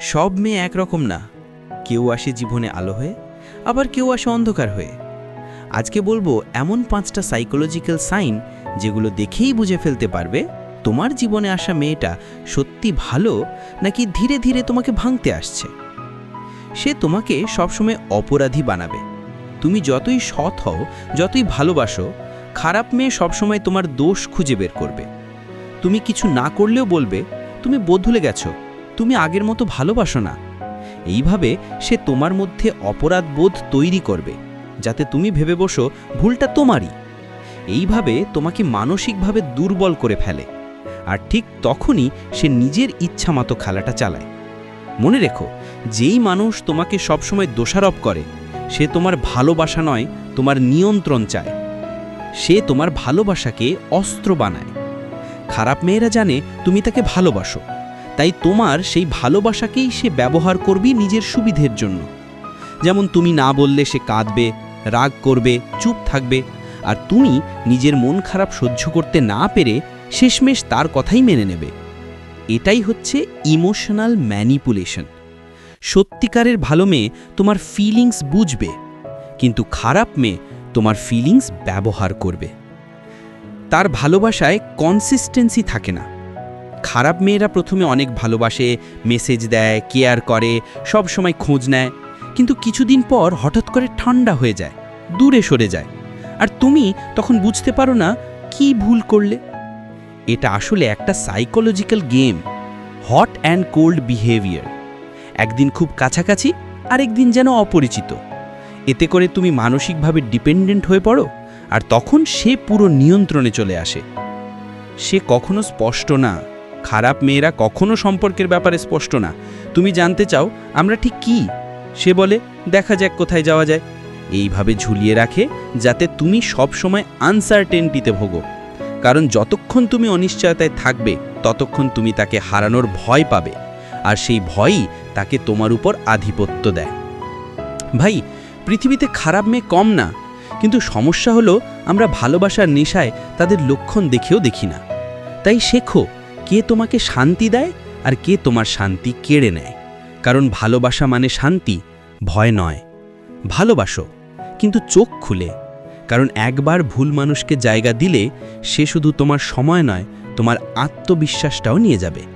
সব মেয়ে একরকম না। কেউ আসে জীবনে আলো হয়ে, আবার কেউ আসে অন্ধকার হয়ে। আজকে বলব, এমন পাঁচটা সাইকোলজিক্যাল সাইন যেগুলো দেখেই বুঝে ফেলতে পারবে তোমার জীবনে আসা মেয়েটা সত্যি ভালো নাকি ধীরে ধীরে তোমাকে ভাঙতে আসছে। সে তোমাকে সবসময় অপরাধী বানাবে। তুমি যতই সৎ হও, যতই ভালোবাসো, খারাপ মেয়ে সবসময় তোমার দোষ খুঁজে বের করবে। তুমি কিছু না করলেও বলবে, তুমি বদলে গেছো তুমি আগের মতো ভালোবাসো না। এইভাবে সে তোমার মধ্যে অপরাধ বোধ তৈরি করবে, যাতে তুমি ভেবে বসো ভুলটা তোমারই। এইভাবে তোমাকে মানসিকভাবে দুর্বল করে ফেলে, আর ঠিক তখনই সে নিজের ইচ্ছামতো খেলাটা চালায়। মনে রেখো, যেই মানুষ তোমাকে সবসময় দোষারোপ করে, সে তোমার ভালোবাসা নয়, তোমার নিয়ন্ত্রণ চায়। সে তোমার ভালোবাসাকে অস্ত্র বানায়। খারাপ মেয়েরা জানে তুমি তাকে ভালোবাসো। তাই তোমার সেই ভালোবাসাকেই সে ব্যবহার করবি নিজের সুবিধের জন্য। যেমন তুমি না বললে সে কাঁদবে, রাগ করবে, চুপ থাকবে, আর তুমি নিজের মন খারাপ সহ্য করতে না পেরে শেষমেশ তার কথাই মেনে নেবে। এটাই হচ্ছে ইমোশনাল ম্যানিপুলেশন সত্যিকারের ভালো মেয়ে তোমার ফিলিংস বুঝবে, কিন্তু খারাপ মেয়ে তোমার ফিলিংস ব্যবহার করবে। তার ভালোবাসায় কনসিস্টেন্সি থাকে না। খারাপ মেয়েরা প্রথমে অনেক ভালোবাসে, মেসেজ দেয়, কেয়ার করে, সব সময় খোঁজ নেয়। কিন্তু কিছুদিন পর হঠাৎ করে ঠান্ডা হয়ে যায়, দূরে সরে যায়। আর তুমি তখন বুঝতে পারো না কি ভুল করলে। এটা আসলে একটা psychological game hot and cold behaviour একদিন খুব কাছাকাছি, আরেকদিন যেন অপরিচিত। এতে করে তুমি মানসিকভাবে ডিপেন্ডেন্ট হয়ে পড়ো, আর তখন সে পুরো নিয়ন্ত্রণে চলে আসে। সে কখনো স্পষ্ট না। খারাপ মেয়েরা কখনো সম্পর্কের ব্যাপারে স্পষ্ট না। তুমি জানতে চাও, আমরা ঠিক কি? সে বলে, দেখা যাক কোথায় যাওয়া যায়। এইভাবে ঝুলিয়ে রাখে, যাতে তুমি সবসময় আনসার্টেনটিতে ভোগো। কারণ যতক্ষণ তুমি অনিশ্চয়তায় থাকবে, ততক্ষণ তুমি তাকে হারানোর ভয় পাবে। আর সেই ভয়ই তাকে তোমার উপর আধিপত্য দেয়। ভাই, পৃথিবীতে খারাপ মেয়ে কম না। কিন্তু সমস্যা হলো, আমরা ভালোবাসার নেশায় তাদের লক্ষণ দেখেও দেখি না। তাই শেখো কে তোমাকে শান্তি দেয় আর কে তোমার শান্তি কেড়ে নেয়। কারণ ভালোবাসা মানে শান্তি, ভয় নয়। ভালোবাসো, কিন্তু চোখ খুলে। কারণ একবার ভুল মানুষকে জায়গা দিলে সে শুধু তোমার সময় নয়, তোমার আত্মবিশ্বাসটাও নিয়ে যাবে।